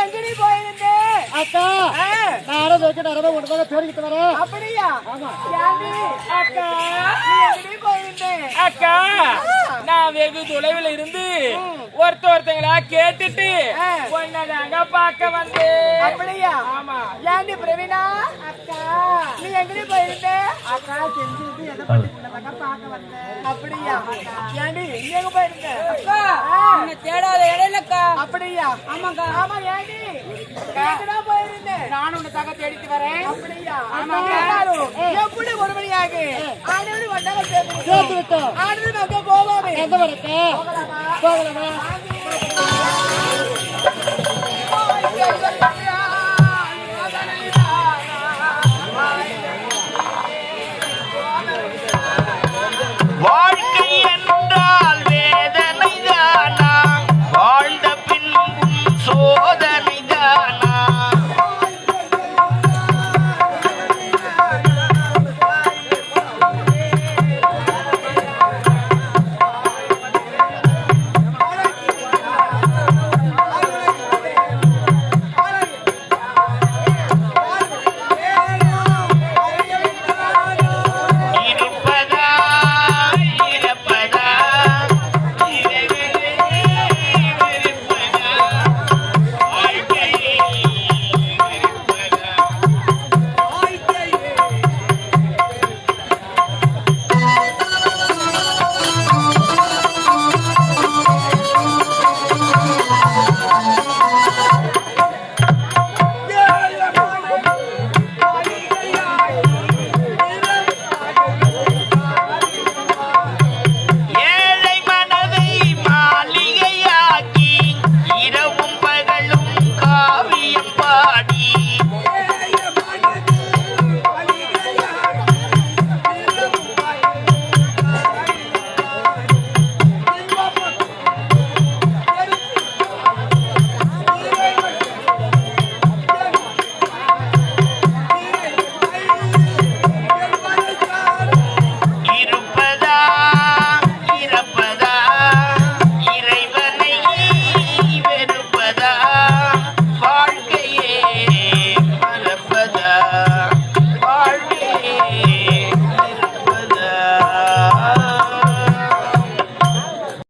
எங்கடி போயிருந்தே? அக்கா ஆ, நான் வைக்கிட்ட அரபை ஒன்று தேடிக்கிட்டு வரேன். அப்படியா? ஆமா. ஏண்டி? அக்கா நீ எங்கடி போயிருந்தே? அக்கா நான் வெகு தொலைவில் இருந்து ஒருத்த ஒருத்தங்களா கேட்டுட்டு. உன்னதாங்க பார்க்க வந்தேன். அப்படியா? ஆமா. ஏண்டி பிரவீனா? அக்கா நீ எங்கடி போயிருந்தே? அக்கா செஞ்சுட்டு எதை சொன்னதாக்கா பார்க்க வந்தேன். அப்படியா? ஏண்டி நீ எங்க போயிருந்த? அப்படியா? ஆமாக்கா. ஆமா எங்கடா போயிருந்தேன் நான் உன்னதாக தேடிட்டு வரேன். அப்படியா? எப்படி ஒரு மணியாக ஆனது ஒன்றாக சேர்ந்து சேர்த்து விட்டோம். ஆனது நமக்கு போவாமே எந்த வரக்கா போகலாமா? Bali.